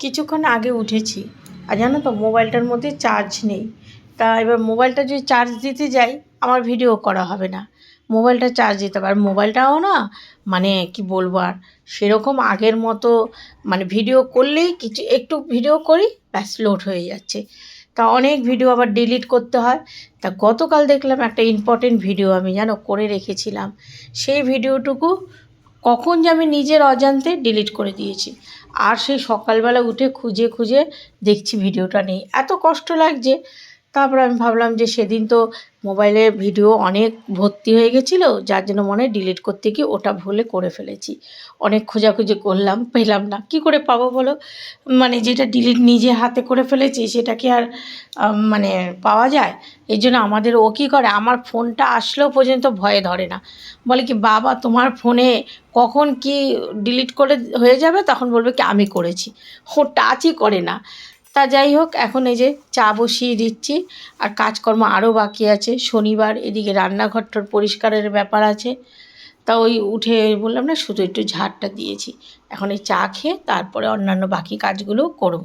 কিছুক্ষণ আগে উঠেছি। আর জানো তো, মোবাইলটার মধ্যে চার্জ নেই। তা এবার মোবাইলটা যদি চার্জ দিতে যাই, আমার ভিডিও করা হবে না। মোবাইলটা চার্জ দিতে আর মোবাইলটাও না মানে কি বলব আর, সেরকম আগের মতো মানে ভিডিও করলেই কিছু, একটু ভিডিও করি, ব্যাস লোড হয়ে যাচ্ছে। তা অনেক ভিডিও আবার ডিলিট করতে হয়। তা গতকাল দেখলাম একটা ইম্পর্টেন্ট ভিডিও আমি জানো, করে রেখেছিলাম। সেই ভিডিওটুকু কখন যে আমি নিজের অজান্তে ডিলিট করে দিয়েছি। আর সেই সকালবেলা উঠে খুঁজে খুঁজে দেখছি ভিডিওটা নেই। এত কষ্ট লাগছে তারপর আমি ভাবলাম যে সেদিন তো মোবাইলে ভিডিও অনেক ভর্তি হয়ে গেছিল, যার জন্য মনে ডিলিট করতে গিয়ে ওটা ভুলে করে ফেলেছি। অনেক খোঁজাখুঁজি করলাম, পেলাম না। কি করে পাবো বলো? মানে যেটা ডিলিট নিজে হাতে করে ফেলেছি, সেটা কি আর মানে পাওয়া যায়? এই জন্য আমাদের ও কী করে? আমার ফোনটা আসলেও পর্যন্ত ভয়ে ধরে না। বলে কি, বাবা, তোমার ফোনে কখন কি ডিলিট করে হয়ে যাবে? তখন বলবে কি, আমি করেছি। ও টাচই করে না। তা যাই হোক, এখন এই যে চা বসিয়ে দিচ্ছি। আর কাজকর্ম আরও বাকি আছে। শনিবার এদিকে রান্নাঘরটার পরিষ্কারের ব্যাপার আছে। তা ওই উঠে বললাম না, শুধু একটু ঝাড়টা দিয়েছি। এখন এই চা খেয়ে তারপরে অন্যান্য বাকি কাজগুলো করব।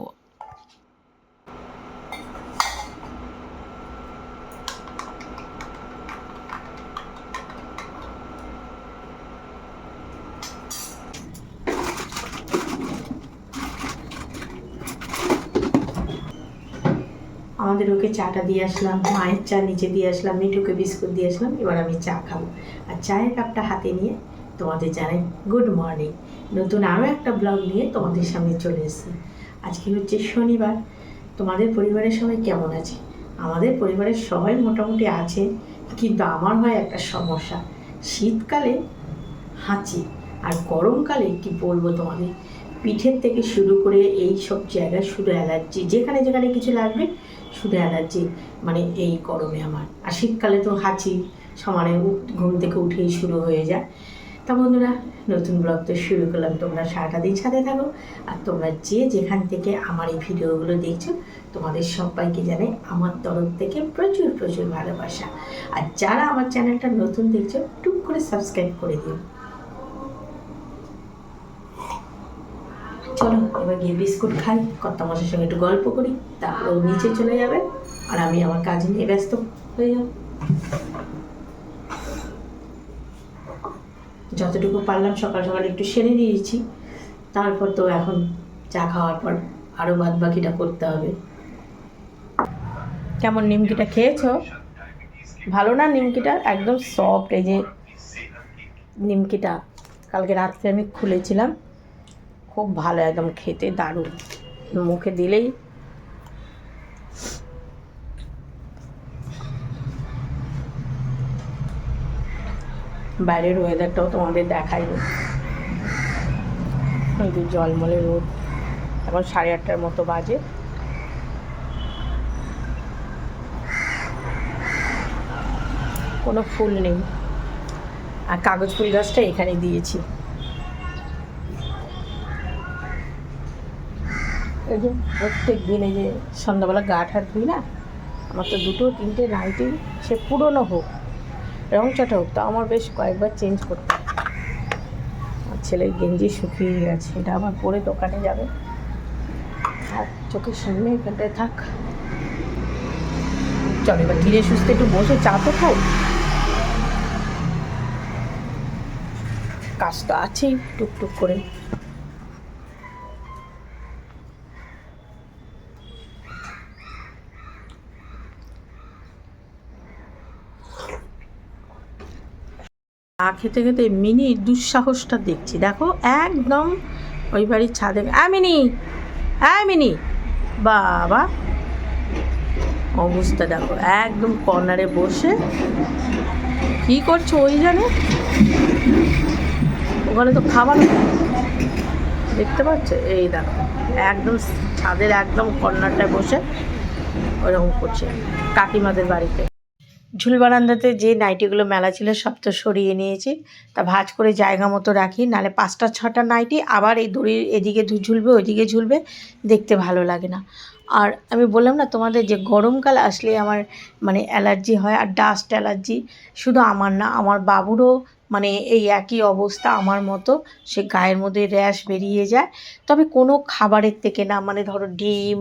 আমাদের ওকে চাটা দিয়ে আসলাম, মায়ের চা নিচে দিয়ে আসলাম, মিঠুকে বিস্কুট দিয়ে আসলাম, এবার আমি চা খাব। আর চায়ের কাপটা হাতে নিয়ে তোমাদের জানাই গুড মর্নিং নতুন আরও একটা ব্লগ নিয়ে তোমাদের সামনে চলে এসেছি। আজকে হচ্ছে শনিবার। তোমাদের পরিবারের সবাই কেমন আছে? আমাদের পরিবারের সবাই মোটামুটি আছে, কিন্তু আমার হয় একটা সমস্যা। শীতকালে হাঁচি, আর গরমকালে কি বলব তোমাদের? পিঠের থেকে শুরু করে এই সব জায়গায় শুধু অ্যালার্জি, যেখানে যেখানে কিছু লাগবে শুধু অ্যালার্জি মানে এই গরমে আমার। আর শীতকালে তো হাঁচি, সমানে ঘুম থেকে উঠেই শুরু হয়ে যায়। তা বন্ধুরা, নতুন ব্লগ তো শুরু করলাম। তোমরা সারাটা দিন সাথে থাকো। আর তোমরা যে যেখান থেকে আমার এই ভিডিওগুলো দেখছ, তোমাদের সবাইকে জানাই আমার তরফ থেকে প্রচুর প্রচুর ভালোবাসা। আর যারা আমার চ্যানেলটা নতুন দেখছ, টুক করে সাবস্ক্রাইব করে দিও। চলো, এবার গিয়ে বিস্কুট খাই কর্তা মশার সঙ্গে একটু গল্প করি, তারপর ও নিচে চলে যাবে, আর আমি আমার কাজ নিয়ে ব্যস্ত হয়ে যাব। যতটুকু পারলাম সকাল সকাল একটু সেরে দিয়েছি, তারপর তো এখন চা খাওয়ার পর আরও বাদ বাকিটা করতে হবে। কেমন নিমকিটা খেয়েছো? ভালো না নিমকিটা? একদম সফট এই যে নিমকিটা। কালকে রাত্রে আমি খুলেছিলাম। খুব ভালো, একদম খেতে দারুণ। মুখে দিলেই বাইরের ওয়েদারটাও তোমাদের দেখাই। যে জলমলে রোদ। এখন সাড়ে আটটার মতো বাজে। কোনো ফুল নেই। আর কাগজ ফুল গাছটা এখানে দিয়েছি। এই যে প্রত্যেক দিন এই যে সন্ধ্যাবেলা গা ঠাট ধুই না, আমার তো দুটো, তিনটে নাইটি, সে পুরনো হোক, রং চটা হোক তা আমার বেশ কয়েকবার চেঞ্জ করতে। আর ছেলের গেঞ্জি শুকিয়ে গেছে, এটা আবার পরে দোকানে যাবে। আর চোখের সামনে এখানটায় থাক। চল, এবার ধীরে সুস্থে একটু বসে, চা তো খাই কাজ তো আছেই, টুকটুক করে। চা খেতে খেতে মিনি দুঃসাহসটা দেখছি। দেখো, একদম ওই বাড়ির ছাদে আ মিনি হ্যাঁ মিনি। বাবা, অবস্থা দেখো, একদম কর্নারে বসে। কি করছ ওই জানে ওখানে তো খাবার দেখতে পাচ্ছ? এই দেখো, একদম ছাদের একদম কর্নারটায় বসে ওরকম করছে কাকিমাদের বাড়িতে। ঝুল বারান্দাতে যে নাইটিগুলো মেলা ছিল সব তো সরিয়ে নিয়েছি। তা ভাঁজ করে জায়গা মতো রাখি, নালে পাঁচটা, ছটা নাইটি আবার এই দড়ির এদিকে ঝুলবে, ওইদিকে ঝুলবে, দেখতে ভালো লাগে না। আর আমি বললাম না, তোমাদের যে গরমকাল আসলে আমার মানে অ্যালার্জি হয় আর ডাস্ট অ্যালার্জি শুধু আমার না, আমার বাবুরও মানে এই একই অবস্থা আমার মতো, সে গায়ের মধ্যে র্যাশ বেরিয়ে যায়। তবে কোনো খাবারের থেকে না মানে ধরো ডিম,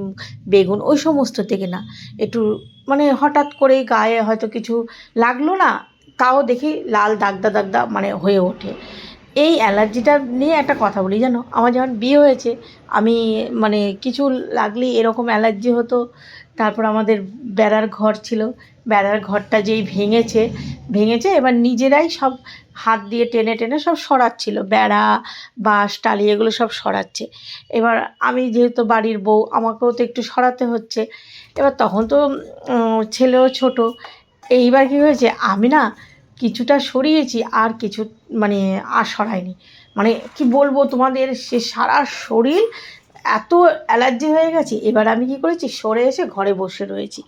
বেগুন, ওই সমস্ত থেকে না, একটু মানে হঠাৎ করেই গায়ে হয়তো কিছু লাগল না, তাও দেখি লাল দাগদা দাগদা মানে হয়ে ওঠে। এই অ্যালার্জিটা নিয়ে একটা কথা বলি, জানো? আমার যখন বিয়ে হয়েছে, আমি মানে কিছু লাগলেই এরকম অ্যালার্জি হতো। তারপর আমাদের বেড়ার ঘর ছিল, বেড়ার ঘরটা যেই ভেঙেছে ভেঙেছে, এবার নিজেরাই সব হাত দিয়ে টেনে টেনে সব সরাচ্ছিল, বেড়া, বাঁশ, টালি এগুলো সব সরাচ্ছে। এবার আমি যেহেতু বাড়ির বউ, আমাকেও তো একটু সরাতে হচ্ছে। এবার তখন তো ছেলেও ছোট। এইবার কী হয়েছে? আমি না কিছুটা সরিয়েছি, আর কিছু মানে আর সরাইনি। মানে কি বলব তোমাদের, সে সারা শরীর এত অ্যালার্জি হয়ে গেছে। এবার আমি কি করেছি? সরে এসে ঘরে বসে রয়েছি।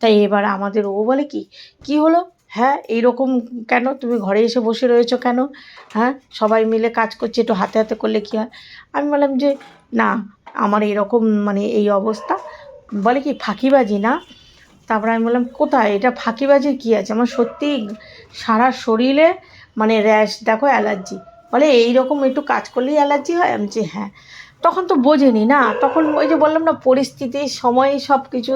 তাই এবার আমাদের ও বলে কি কি হলো? হ্যাঁ এইরকম কেন? তুমি ঘরে এসে বসে রয়েছো কেন? হ্যাঁ সবাই মিলে কাজ করছে, একটু হাতে হাতে করলে কী হয়? আমি বললাম যে, না, আমার এরকম মানে এই অবস্থা। বলে কি, ফাঁকিবাজি না? তারপরে আমি বললাম, কোথায়? এটা ফাঁকিবাজির কী আছে? আমার সত্যি সারা শরীরে মানে র্যাশ দেখো অ্যালার্জি বলে, এইরকম একটু কাজ করলেই অ্যালার্জি হয়? আমি যে হ্যাঁ। তখন তো বোঝেনি, না? তখন ওই যে বললাম না, পরিস্থিতি, সময় সব কিছু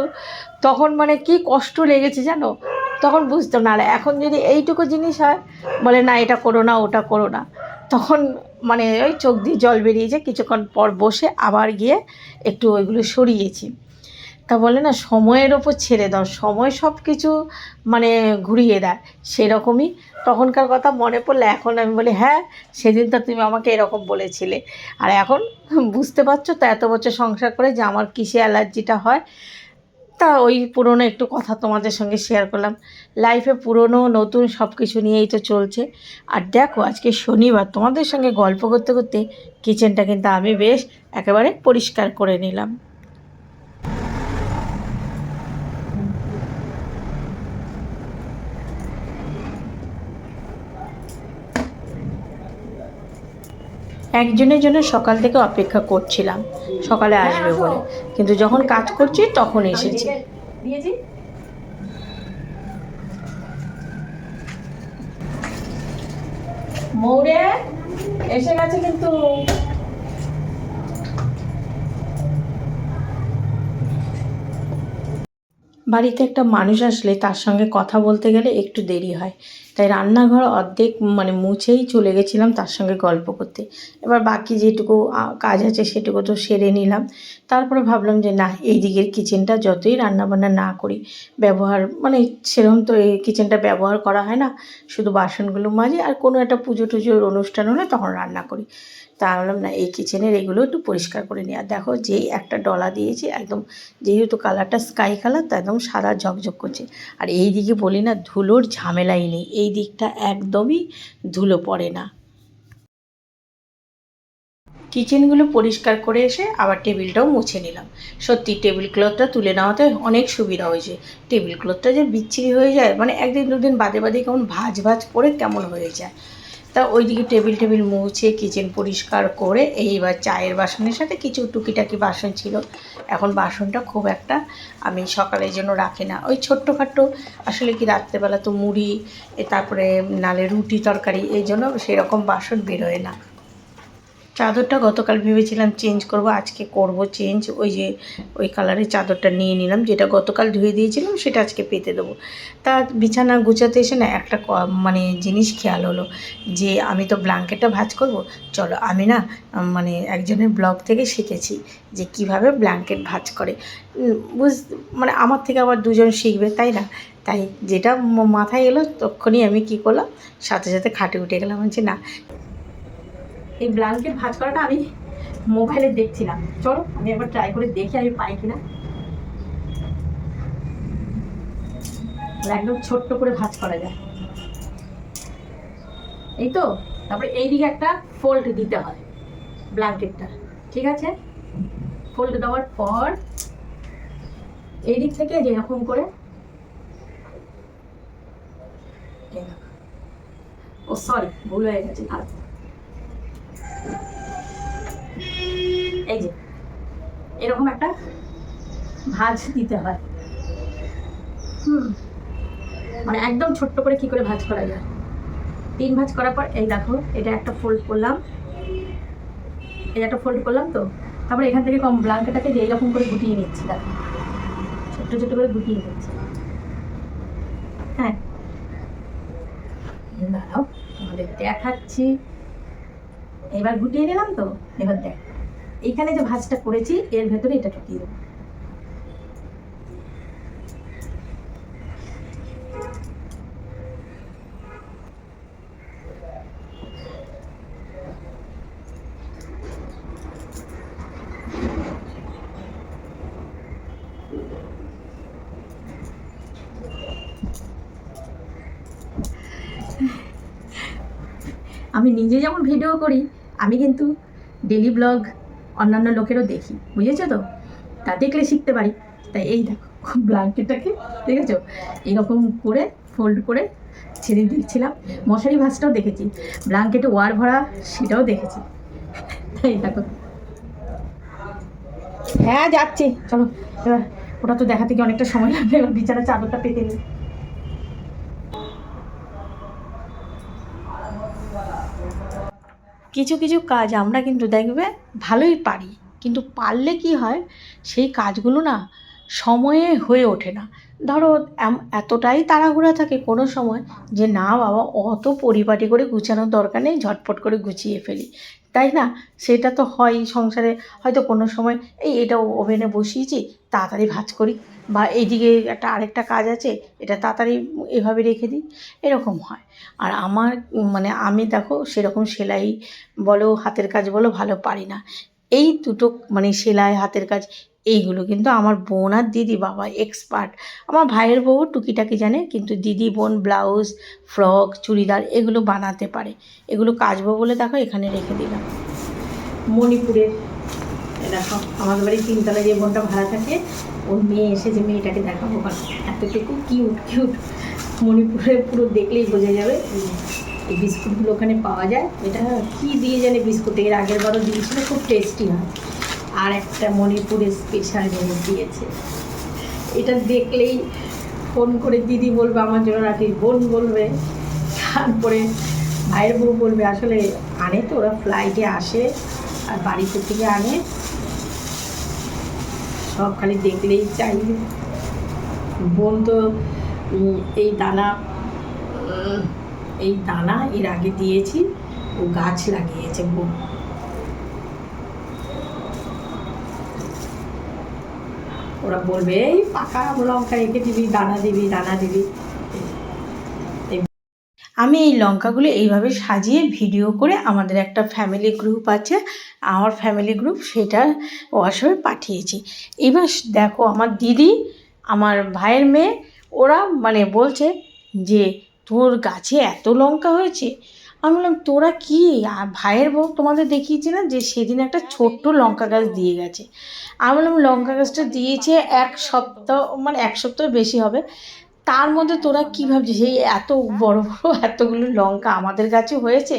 তখন মানে কি কষ্ট লেগেছে জানো? তখন বুঝতাম না। আর এখন যদি এইটুকু জিনিস হয়, বলে, না, এটা করো না, ওটা করো না। তখন মানে ওই চোখ দিয়ে জল বেরিয়েছে কিছুক্ষণ পর বসে আবার গিয়ে একটু ওইগুলো সরিয়েছি। তা বলে না, সময়ের ওপর ছেড়ে দাও, সময় সব কিছু মানে ঘুরিয়ে দেয়, সেরকমই। তখনকার কথা মনে পড়লে এখন আমি বলি হ্যাঁ সেদিন তো তুমি আমাকে এরকম বলেছিলে। আর এখন বুঝতে পারছ তো, এত বছর সংসার করে যে আমার কিসে অ্যালার্জিটা হয়? তা ওই পুরনো একটু কথা তোমাদের সঙ্গে শেয়ার করলাম। লাইফে পুরনো, নতুন সব কিছু নিয়েই তো চলছে। আর দেখো, আজকে শনিবার, তোমাদের সঙ্গে গল্প করতে করতে কিচেনটা কিন্তু আমি বেশ একেবারে পরিষ্কার করে নিলাম। একজনের জন্য সকাল থেকে অপেক্ষা করছিলাম। সকালে আসবে বলে। কিন্তু যখন কাজ করছি, তখন এসেছে। মৌরে, এসে গেছে কিন্তু। বাড়িতে একটা মানুষ আসলে তার সঙ্গে কথা বলতে গেলে একটু দেরি হয়। তাই রান্নাঘর অর্ধেক মানে মুছেই চলে গেছিলাম তার সঙ্গে গল্প করতে। এবার বাকি যেটুকু কাজ আছে সেটুকু তো সেরে নিলাম। তারপরে ভাবলাম যে না, এই দিকের কিচেনটা যতই রান্নাবান্না না করি, ব্যবহার মানে সেরকম তো এই কিচেনটা ব্যবহার করা হয় না, শুধু বাসনগুলো মাঝে আর কোনো একটা পুজো টুজোর অনুষ্ঠান হলে তখন রান্না করি। তা বললাম, না, এই কিচেনের এগুলো একটু পরিষ্কার করে নিই আর দেখো যেই একটা ডলা দিয়েছি, একদম যেহেতু কালারটা স্কাই কালার তা একদম সাদা ঝকঝক করছে। আর এই দিকে বলি না, ধুলোর ঝামেলাই নেই। এই দিকটা একদমই ধুলো পড়ে না। কিচেনগুলো পরিষ্কার করে এসে আবার টেবিলটাও মুছে নিলাম। সত্যি টেবিল ক্লথটা তুলে নেওয়াতে অনেক সুবিধা হয়েছে। টেবিল ক্লথটা যে বিচ্ছিরি হয়ে যায় মানে একদিন দুদিন বাদে বাদে কেমন ভাজ ভাজ পড়ে কেমন হয়ে যায়। তা ওইদিকে টেবিল টেবিল মুছে কিচেন পরিষ্কার করে এইবার চায়ের বাসনের সাথে কিছু টুকিটাকি বাসন ছিল। এখন বাসনটা খুব একটা আমি সকালের জন্য রাখি না। ওই ছোট্টখাট্টো আসলে কি রাত্রেবেলা তো মুড়ি তারপরে নালে রুটি তরকারি, এই জন্য সেরকম বাসন বেরোয় না। চাদরটা গতকাল ভেবেছিলাম চেঞ্জ করব, আজকে করব চেঞ্জ ওই যে, ওই কালারের চাদরটা নিয়ে নিলাম, যেটা গতকাল ধুয়ে দিয়েছিলাম, সেটা আজকে পেতে দেবো। তা বিছানা গুছাতে এসে না একটা মানে জিনিস খেয়াল হলো, যে আমি তো ব্ল্যাঙ্কেটটা ভাজ করব, চলো আমি না মানে একজনের ব্লগ থেকে শিখেছি, যে কীভাবে ব্ল্যাঙ্কেট ভাজ করে। বুঝ মানে আমার থেকে আবার দুজন শিখবে, তাই না? তাই যেটা মাথায় এলো তখনই আমি কি করলাম, সাথে সাথে খাটে উঠে গেলাম, বলছি না। এই ব্ল্যাঙ্কেট ভাজ করাটা আমি মোবাইলে দেখছিলাম। চলো, আমি একবার ট্রাই করে দেখি আমি পাই কিনা। একদম ছোট্ট করে ভাজ করা যায়। এই তো, তারপরে এইদিকে একটা ফোল্ড দিতে হয় ব্ল্যাঙ্কেটটা ঠিক আছে? ফোল্ড দেওয়ার পর এই দিক থেকে যেরকম করে ও সরি ভুল হয়ে গেছে এই যে, এরকম একটা ভাঁজ দিতে হয়। হুম মানে একদম ছোট্ট করে কি করে ভাঁজ করা যায়? তিন ভাঁজ করার পর, এই দেখো, এটা একটা ফোল্ড করলাম। এই একটা ফোল্ড করলাম তো, তারপর এখান থেকে কম ব্লাঙ্কেটাকে যে এইরকম করে গুটিয়ে নিচ্ছি, দেখো। ছোট্ট ছোট্ট করে গুটিয়ে নিচ্ছি। হ্যাঁ। দাঁড়াও, তোমাদের দেখাচ্ছি। এবার গুটিয়ে নিলাম তো, এবার দেখ। এইখানে যে ভাজটা করেছি, এর ভেতরে এটা ঢুকিয়ে দেবো। আমি নিজে যেমন ভিডিও করি, আমি কিন্তু ডেলি ব্লগ অন্যান্য লোকেরও দেখি, বুঝেছ তো? তা দেখলে শিখতে পারি। তাই এই দেখো, ব্ল্যাঙ্কেটটাকে, দেখেছ? এরকম করে ফোল্ড করে ছেড়ে দিচ্ছিলাম মশারি ভাঁজটাও দেখেছি, ব্ল্যাঙ্কেটে ওয়ার ভরা সেটাও দেখেছি। তাই দেখো। হ্যাঁ যাচ্ছি। চলো, এবার ওটা তো দেখা থেকে অনেকটা সময় লাগবে, এবার বিছানা চাদরটা পেতে নিই কিছু কিছু কাজ আমরা কিন্তু দেখবে ভালোই পারি। কিন্তু পারলে কি হয়? সেই কাজগুলো না সময়ে হয়ে ওঠে না। ধরো এতটাই তাড়াহুড়া থাকে কোনো সময় যে, না বাবা, অত পরিপাটি করে গুছানোর দরকার নেই, ঝটপট করে গুছিয়ে ফেলি। তাই না? সেটা তো হয় সংসারে। হয়তো কোনো সময়, এই এটা ওভেনে বসিয়েছি, তাড়াতাড়ি ভাজ করি। বা এইদিকে একটা আরেকটা কাজ আছে, এটা তাড়াতাড়ি এভাবে রেখে দিই। এরকম হয়। আর আমার মানে আমি দেখো, সেরকম সেলাই বলো, হাতের কাজ বলো, ভালো পারি না। এই দুটো মানে সেলাই, হাতের কাজ এইগুলো কিন্তু আমার বোন আর দিদি বাবা এক্সপার্ট আমার ভাইয়ের বউ টুকিটাকি জানে, কিন্তু দিদি বোন ব্লাউজ ফ্রক চুড়িদার এগুলো বানাতে পারে। এগুলো কাচবো বলে দেখো, এখানে রেখে দিলাম। মণিপুরের দেখো, আমাদের বাড়ি তিনতলায় যে বোনটা ভাড়া থাকে, ওর মেয়ে এসে যে মেয়েটাকে দেখাবো। এতটুকু কিউট কিউট মণিপুরে পুরো দেখলেই বোঝা যাবে এই বিস্কুটগুলো ওখানে পাওয়া যায়। এটা কি দিয়ে জানে বিস্কুট? এর আগের বারও দিয়েছিল, খুব টেস্টি হয়। আর একটা মণিপুরের স্পেশাল জিনিস দিয়েছে। এটা দেখলেই ফোন করে দিদি বলবে, আমার জন্য রাখিস বোন বলবে। তারপরে ভাইয়ের বউ বলবে, আসলে আনে তো, ওরা ফ্লাইটে আসে আর বাড়িতে থেকে আনে। সব খালি দেখলেই চাইবে বোন তো এই দানা এই দানা এর আগে দিয়েছি, ও গাছ লাগিয়েছে বোন। ওরা বলবে, এই পাকা লঙ্কা রেখে দিবি, দানা দিবি দানা দিবি। আমি এই লঙ্কাগুলো এইভাবে সাজিয়ে ভিডিও করে আমাদের একটা ফ্যামিলি গ্রুপ আছে আমার ফ্যামিলি গ্রুপ সেটা হোয়াটসঅ্যাপে পাঠিয়েছি। এবার দেখো আমার দিদি, আমার ভাইয়ের মেয়ে, ওরা মানে বলছে যে, তোর গাছে এত লঙ্কা হয়েছে? আমি বললাম, তোরা কি? আর ভাইয়ের বউ তোমাদের দেখিয়েছি না যে সেদিন একটা ছোট্ট লঙ্কা গাছ দিয়ে গেছে? আমি বললাম, লঙ্কা গাছটা দিয়েছে এক সপ্তাহ মানে এক সপ্তাহ বেশি হবে। তার মধ্যে তোরা কী ভাবছিস? এই এত বড় বড় এতগুলো লঙ্কা আমাদের কাছে হয়েছে।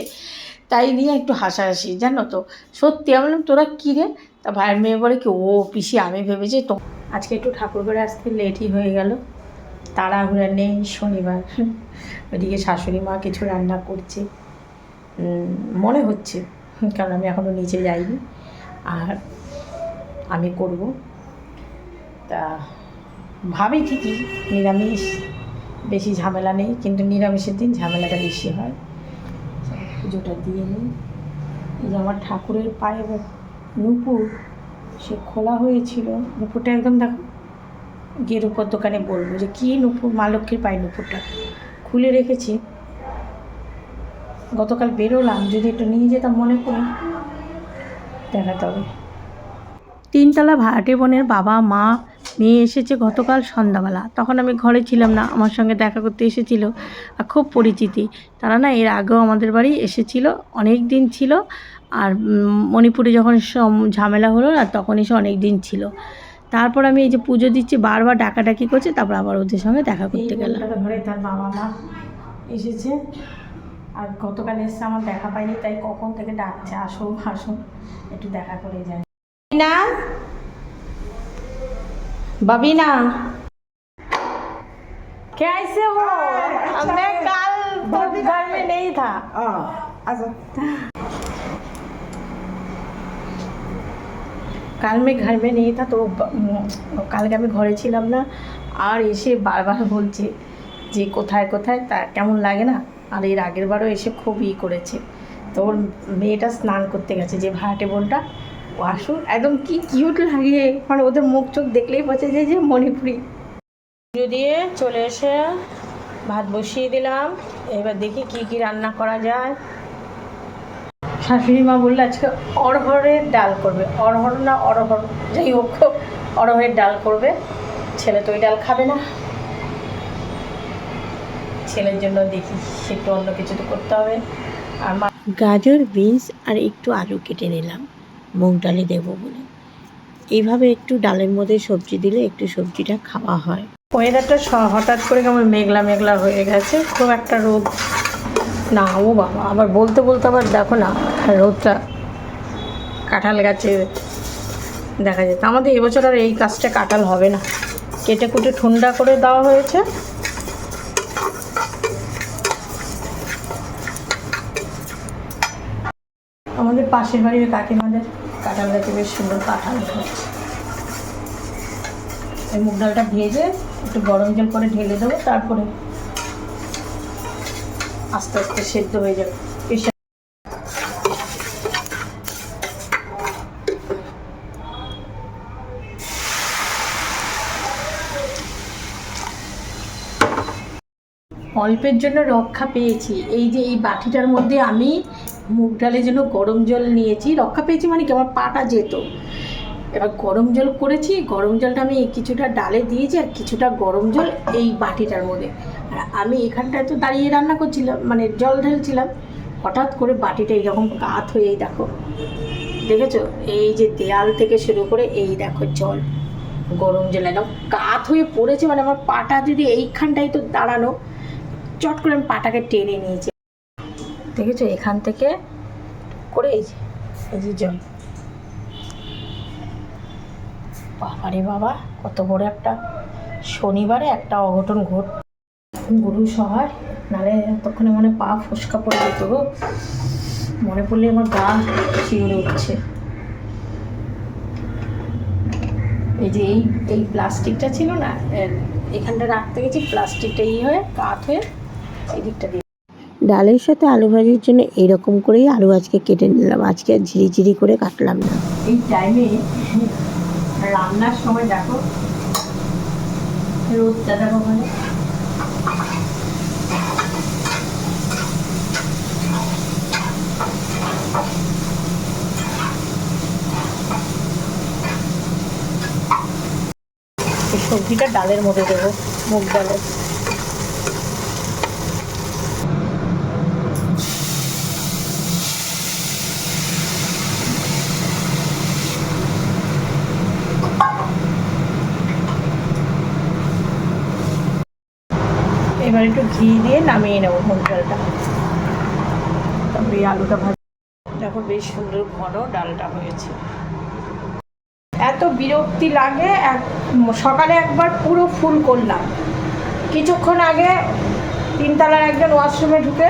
তাই নিয়ে একটু হাসাহাসি, জানো তো? সত্যি, আমি বললাম, তোরা কী রে? তা ভাইয়ের মেয়ে বলে কি, ও পিসি, আমি ভেবেছি তো আজকে একটু ঠাকুর ঘরে আসতে লেটই হয়ে গেল। তাড়াহুড়া নেই, শনিবার। ওইদিকে শাশুড়ি মা কিছু রান্না করছে। মনে হচ্ছে, কারণ আমি এখনও নিচে যাইনি। আর আমি করব। তা ভাবি ঠিকই নিরামিষ, বেশি ঝামেলা নেই, কিন্তু নিরামিষের দিন ঝামেলাটা বেশি হয়। পুজোটা দিয়ে নিই। এই যে আমার ঠাকুরের পায়ে নুপুর সে খোলা হয়েছিল। নুপুরটা একদম দেখো, গিয়ে দোকানে বলব যে, কী নুপুর মা লক্ষ্মীর পায়ে নুপুরটা খুলে রেখেছি। গতকাল বেরোলাম, যদি একটু নিয়ে যেতাম মনে করে। দেখাতে হবে। তিনতলা ভাড়াটে বোনের বাবা, মা, মেয়ে এসেছে গতকাল সন্ধ্যাবেলা। তখন আমি ঘরে ছিলাম না, আমার সঙ্গে দেখা করতে এসেছিল আর খুব পরিচিতি। তারা না এর আগেও আমাদের বাড়ি এসেছিল, অনেক দিন ছিল। আর মণিপুরে যখন ঝামেলা হলো না, তখন এসে অনেক দিন ছিল। তারপর আমি এই যে পুজো দিচ্ছি, বারবার ডাকাডাকি করছে, তারপর আবার ওদের সঙ্গে দেখা করতে গেলাম। ঘরে তার বাবা মা এসেছে। আর গতকাল এসছে আমার দেখা পাইনি তাই কখন থেকে ডাকছে আসো আসো একটু দেখা করে যায় না बबीना कैसे हो हमने कल घर में नहीं था আচ্ছা কাল মে ঘর মে নেই থা তো ব- উম, কালকে আমি ঘরে ছিলাম না আর এসে বারবার বলছে যে কোথায় কোথায় তা কেমন লাগে না আর এর আগের বারও এসে খুব ই করেছে। তো ওর মেয়েটা স্নান করতে গেছে যে ভাড়াটে বোনটা ও আসুন, একদম কি কিউট লাগে। মানে ওদের মুখ চোখ দেখলেই বোঝা যায় যে মণিপুরি। পুজো দিয়ে চলে এসে ভাত বসিয়ে দিলাম। এবার দেখি কি কি রান্না করা যায়। শাশুড়ি মা বলল, আজকে অরহরের ডাল করবে। অরহর না অরহর যাই হোক অরহরের ডাল করবে। ছেলে তো ওই ডাল খাবে না। ছেলের জন্য দেখি একটু অন্য কিছু তো করতে হবে। আর গাজর বিনস আর একটু আলু কেটে নিলাম। মুগ ডালে দেবো বলে। এইভাবে একটু ডালের মধ্যে সবজি দিলে একটু সবজিটা খাওয়া হয়। ওয়েদারটা হঠাৎ করে কেমন মেঘলা মেঘলা হয়ে গেছে। খুব একটা রোদ না ও বাবা। আবার বলতে বলতে আবার দেখো না রোদটা কাঁঠাল গাছে দেখা যেত আমাদের এবছর আর এই কাজটা কাঁঠাল হবে না। কেটে কুটে ঠান্ডা করে দেওয়া হয়েছে। আমাদের পাশের বাড়ির কাকিমাদের কাঁঠাল গাছে বেশ সুন্দর কাঁঠাল হচ্ছে। এই মুগ ডালটা ভেজে একটু গরম জল করে ঢেলে দেবো, তারপরে আস্তে আস্তে সেদ্ধ হয়ে যাবে। অল্পের জন্য রক্ষা পেয়েছি। এই যে এই বাটিটার মধ্যে আমি মুগ ডালের জন্য গরম জল নিয়েছি, রক্ষা পেয়েছি মানে কি? আমার পাটা যেত। এবার গরম জল করেছি, গরম জলটা আমি কিছুটা ডালে দিয়েছি আর কিছুটা গরম জল এই বাটিটার মধ্যে। আর আমি এখানটায় তো দাঁড়িয়ে রান্না করছিলাম মানে জল ঢেলছিলাম। হঠাৎ করে বাটিটা এইরকম কাত হয়ে এই দেখো। দেখেছ? এই যে দেয়াল থেকে শুরু করে এই দেখো জল। গরম জল একদম কাত হয়ে পড়েছে মানে আমার পাটা যদি এইখানটাই তো দাঁড়ানো, চট করে আমি পাটাকে টেনে নিয়েছি। দেখেছ? এখান থেকে করে এই যে এই যে জল। বাবারে বাবা, কত বড় একটা শনিবারে একটা অঘটন ঘট গরু সহায় নালে এতক্ষণে মানে পা ফুসকা পড়ে যেত গো। মনে পড়লে আমার গা শিউরে উঠছে। এই যে এই এই প্লাস্টিকটা ছিল না এখানটা রাখতে গেছি, প্লাস্টিকটা ই হয়ে কাত হয়ে, এই দিকটা দিয়ে ডালের সাথে আলু ভাজির জন্য এরকম করেই আলু আজকে কেটে নিলাম। আজকে আর ঝিরি ঝিরি করে কাটলাম না। এই টাইমে রান্নার সময় দেখো, রোদটা দেখো মানে সবজিটা ডালের মধ্যে দেবো, মুগ ডালের এবার একটু ঘি দিয়ে নামিয়ে নেব মুগ ডালটা এই আলুটা ভাজ। দেখো বেশ সুন্দর ঘন ডালটা হয়েছে। এত বিরক্তি লাগে, এক সকালে একবার পুরো ফুল করলাম। কিছুক্ষণ আগে তিনতলার একজন ওয়াশরুমে ঢুকে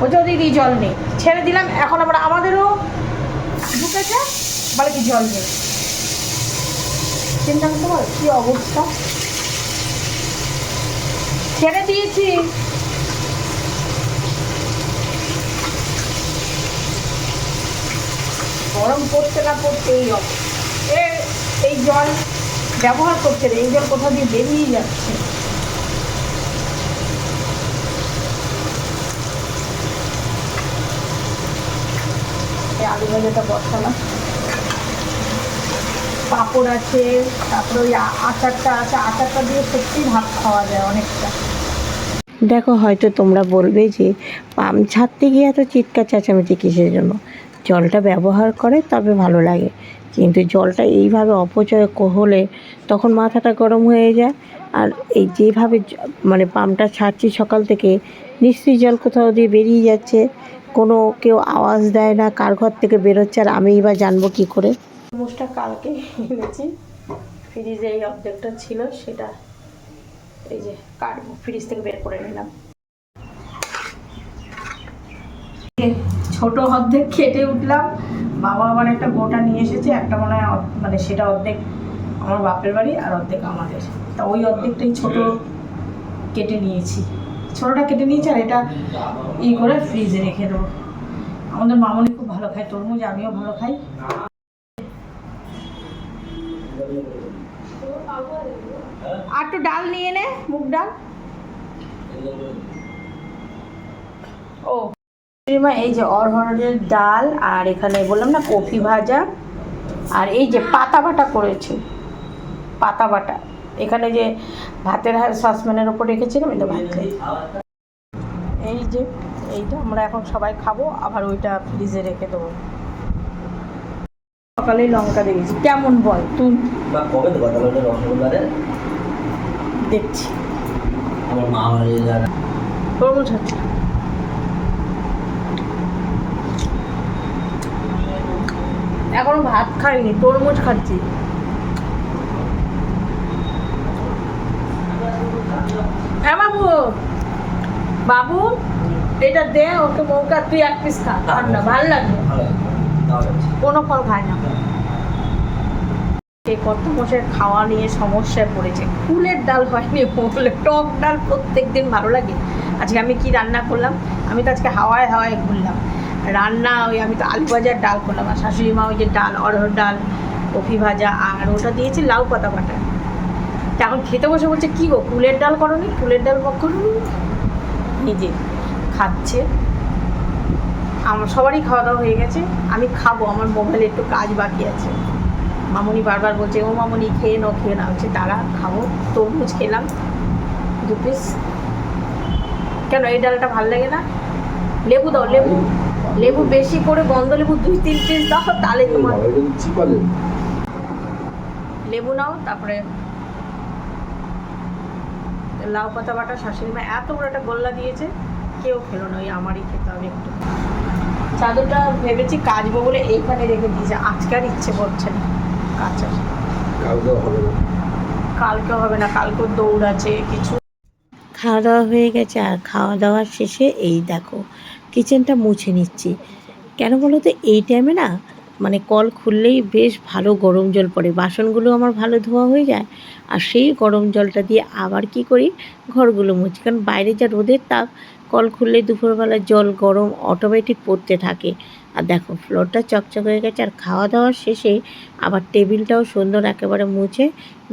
বলছে দিদি, জল নেই। ছেড়ে দিলাম, এখন আবার আমাদেরও ঢুকেছে বলে কি জল নেই। চিন্তা করতে পারো কী অবস্থা? ছেড়ে দিয়েছি? গরম পড়তে না পড়তে এই এই জল ব্যবহার করছে না এই জল কোথাও দিয়ে বেরিয়ে যাচ্ছে। আলু ভাজাটা বসালাম। পাঁপড় আছে, তারপরে ওই আচারটা আছে, আচারটা দিয়ে সত্যি ভাত খাওয়া যায় অনেকটা। দেখো হয়তো তোমরা বলবে যে পাম্প ছাড়তে গিয়ে এত চিৎকার চেঁচামেচি কিসের জন্য? জলটা ব্যবহার করে তবে ভালো লাগে। কিন্তু জলটা এইভাবে অপচয় হলে তখন মাথাটা গরম হয়ে যায়। আর এই যেভাবে মানে পাম্পটা ছাড়ছি সকাল থেকে, নিশ্চয়ই জল কোথাও দিয়ে বেরিয়ে যাচ্ছে। কোনো কেউ আওয়াজ দেয় না, কার ঘর থেকে বেরোচ্ছে, আর আমিই বা জানব কী করে। তরমুজটা কালকে এনেছি। ফ্রিজে এই অবজেক্টটা ছিল, সেটা এই যে কাটবো ফ্রিজ থেকে বের করে নিলাম। ছোট অর্ধেক খেটে উঠলাম। বাবা আবার একটা গোটা নিয়ে এসেছে, একটা মনে হয় মানে সেটা অর্ধেক আমার বাপের বাড়ি আর অর্ধেক আমাদের। তা ওই অর্ধেকটাই ছোট কেটে নিয়েছি। ছোটটা কেটে নিয়েছি আর এটা ই করে ফ্রিজে রেখে দেবো। আমাদের মামনি খুব ভালো খায়, তরমুজ আমিও ভালো খাই। আর একটু ডাল নিয়ে নে মুগ ডাল। ও। এই যে অরহরের ডাল আর এখানে বললাম না কফি ভাজা আর এই যে পাতা বাটা করেছি পাতা বাটা। এখানে যে ভাতের সসপ্যানের ওপর রেখেছিলাম এটা ভাত খাই। এই যে এইটা আমরা এখন সবাই খাব আবার ওইটা ফ্রিজে রেখে দেবো। সকালে লঙ্কা দেখেছি কেমন বল? তুই বা কবে দেবো তাহলে ওটা রসগোল্লারে দেখছি। মা তরমুজ হচ্ছে এখনও ভাত খাইনি তরমুজ খাচ্ছি। হ্যাঁ বাবু বাবু এটা দে ওকে মৌকা তুই এক পিস খা ঠান্ডা ভালো লাগবে। কোনো ফল খায় না। এই কত মশের খাওয়া নিয়ে সমস্যায় পড়েছে। কুলের ডাল হয়নি বলে, টক ডাল প্রত্যেক দিন ভালো লাগে। আজকে আমি কি রান্না করলাম? আমি তো আজকে হাওয়ায় হাওয়ায় ঘুরলাম। রান্না ওই আমি তো আলু ভাজার ডাল করলাম আর শাশুড়ি মা ওই যে ডাল অরহর ডাল, কফি ভাজা আর ওটা দিয়েছি লাউ পাতা বাটা। এখন খেতে বসে বলছে, কী গো কুলের ডাল করনি? কুলের ডাল করনি নিজে খাচ্ছে। আমার সবারই খাওয়া দাওয়া হয়ে গেছে। আমি খাব, আমার মোবাইলে একটু কাজ বাকি আছে। মামনি বারবার বলছে ও মামনি খেয়ে নাও খেয়ে নাও। হচ্ছে তারা খাব। তরমুজ খেলাম দু পিস কেন এই ডালটা ভালো লাগে না? লেবু দাও লেবু। লেবু বেশি করে গন্ধ লেবু দুই তিন পিস দাও তাহলে তোমার লেবু নাও তারপরে লাউ পাতা বাটা শাশুড়ি মা এত বড় একটা গোল্লা দিয়েছে কেউ খেলো না ওই আমারই খেতে হবে একটু। চাদরটা ভেবেছি কাজবো বলে এইখানে রেখে দিয়েছে আজকে আর ইচ্ছে করছে না। কাচার কালকে হবে না। কালকে দৌড় আছে কিছু। খাওয়া দাওয়া হয়ে গেছে আর খাওয়া দাওয়ার শেষে এই দেখো কিচেনটা মুছে নিচ্ছি। কেন বলো তো এই টাইমে না মানে কল খুললেই বেশ ভালো গরম জল পড়ে বাসনগুলো আমার ভালো ধোয়া হয়ে যায় আর সেই গরম জলটা দিয়ে আবার কি করি ঘরগুলো মুছি। কারণ বাইরে যা রোদের তাপ কল খুললেই দুপুরবেলা জল গরম অটোমেটিক পড়তে থাকে। আর দেখো ফ্লোরটা চকচক হয়ে গেছে আর খাওয়া দাওয়ার শেষে আবার টেবিলটাও সুন্দর একেবারে মুছে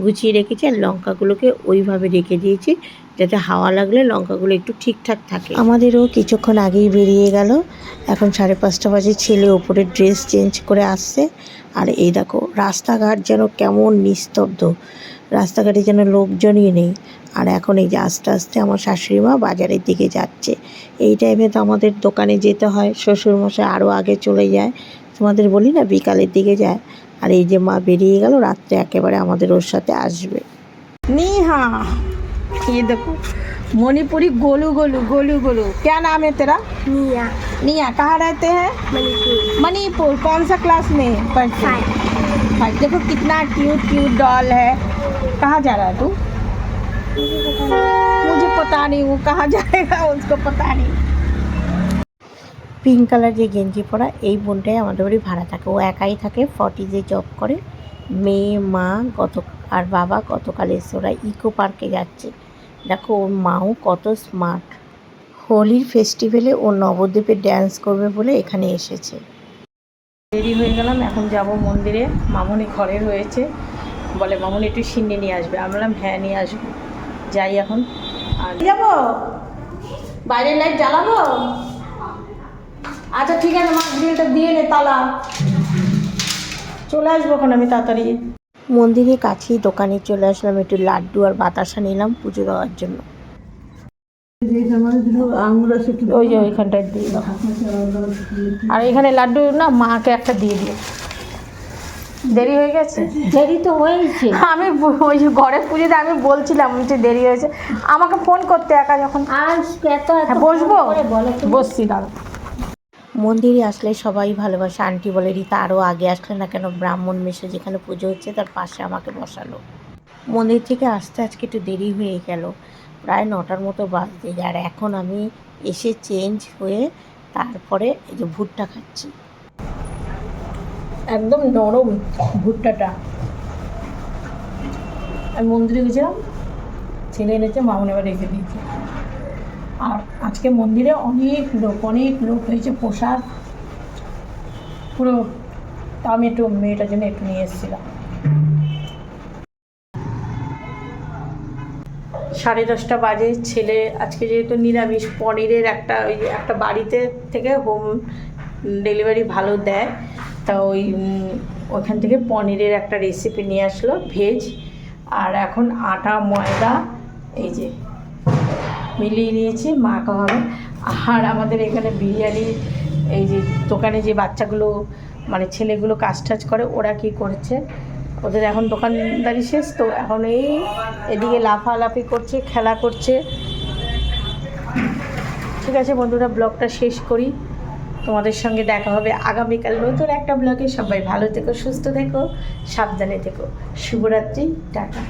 গুছিয়ে রেখেছি আর লঙ্কাগুলোকে ওইভাবে রেখে দিয়েছি যাতে হাওয়া লাগলে লঙ্কাগুলো একটু ঠিকঠাক থাকে। আমাদেরও কিছুক্ষণ আগেই বেরিয়ে গেল। এখন সাড়ে পাঁচটা বাজে, ছেলে ওপরে ড্রেস চেঞ্জ করে আসছে। আর এই দেখো, রাস্তাঘাট যেন কেমন নিস্তব্ধ। রাস্তাঘাটে যেন লোকজনই নেই আর এখন এই যে আস্তে আস্তে আমার শাশুড়ি মা বাজারের দিকে যাচ্ছে এই টাইমে তো আমাদের দোকানে যেতে হয় শ্বশুরমশাই আরও আগে চলে যায় তোমাদের বলি না বিকালের দিকে যায় আর এই যে মা বেরিয়ে গেল রাত্রে একেবারে আমাদের ওর সাথে আসবে नीहा ये देखो मणिपुरी गोलू गोलू गोलू गोलू क्या नाम है तेरा निया निया कहाँ रहते हैं मणिपुर मणिपुर कौन सा क्लास में पढ़ते हैं फाइव देखो कितना क्यूट क्यूट डॉल है कहाँ जा रहा है तू मुझे पता नहीं वो कहाँ जाएगा उसको पता नहीं পিঙ্ক কালার যে গেঞ্জি পরা এই বোনটাই আমাদের বাড়ি ভাড়া থাকে ও একাই থাকে ফর্টিজে জব করে মেয়ে মা গত আর বাবা গতকাল এসে ওরা ইকো পার্কে যাচ্ছে দেখো ওর মাও কত স্মার্ট হোলির ফেস্টিভ্যালে ও নবদ্বীপে ড্যান্স করবে বলে এখানে এসেছে দেরি হয়ে গেলাম এখন যাব মন্দিরে মামনি ঘরে রয়েছে বলে মামনি একটু সিন্নি নিয়ে আসবে। আমি বললাম হ্যাঁ নিয়ে আসব। যাই এখন। আর যাব? বাইরের লাইট জ্বালাবো? আচ্ছা ঠিক আছে মা গ্রিলটা দিয়ে নে তালা। চলে আসব ওখানে আমি তাড়াতাড়ি। মন্দিরের কাছেই দোকানে চলে আসলাম একটু লাড্ডু আর বাতাসা নিলাম পুজো দেওয়ার জন্য। ওই যে ওইখানটায় দিয়ে দাও। আর এখানে লাড্ডু না মাকে একটা দিয়ে দিও। দেরি হয়ে গেছে? দেরি তো হয়েছে। আমি ওই যে ঘরে পুজোতে আমি বলছিলাম যে দেরি হয়েছে। আমাকে ফোন করতে একা যখন। আর এত এত হ্যাঁ বসবো। বসছি দাঁড়া মন্দিরে আসলে সবাই ভালোবাসে। আন্টি বলে রীতা আরও আগে আসলে না কেন ব্রাহ্মণ মেশে যেখানে পুজো হচ্ছে তার পাশে আমাকে বসালো। মন্দির থেকে আসতে আজকে একটু দেরি হয়ে গেল। প্রায় নটার মতো বাজতে যায়। আর এখন আমি এসে চেঞ্জ হয়ে তারপরে এই যে ভুট্টা খাচ্ছি। একদম নরম ভুট্টাটা। আমি মন্দিরে গেছিলাম, ছেলে এনেছে, মামুন এবার রেখে দিয়েছে। আর আজকে মন্দিরে অনেক লোক অনেক লোক হয়েছে, প্রসাদ। পুরো তা আমি একটু মেয়েটার জন্য একটু নিয়ে এসেছিলাম। সাড়ে দশটা বাজে, ছেলে আজকে যেহেতু নিরামিষ, পনিরের একটা ওই একটা বাড়িতে থেকে হোম ডেলিভারি ভালো দেয়। তা ওই ওখান থেকে পনিরের একটা রেসিপি নিয়ে আসলো ভেজ আর এখন আটা, ময়দা, এই যে মিলিয়ে নিয়েছি মাখা হবে আর আমাদের এখানে বিরিয়ানি, এই যে দোকানে যে বাচ্চাগুলো মানে ছেলেগুলো কাজ টাজ করে, ওরা কি করছে? ওদের এখন দোকানদারি শেষ, তো এখন এই এদিকে লাফালাফি করছে, খেলা করছে। ঠিক আছে বন্ধুরা, ব্লগটা শেষ করি। তোমাদের সঙ্গে দেখা হবে আগামীকাল নতুন একটা ব্লগে। সবাই ভালো থেকো, সুস্থ থেকো, সাবধানে থেকো। শুভরাত্রি, টাটা।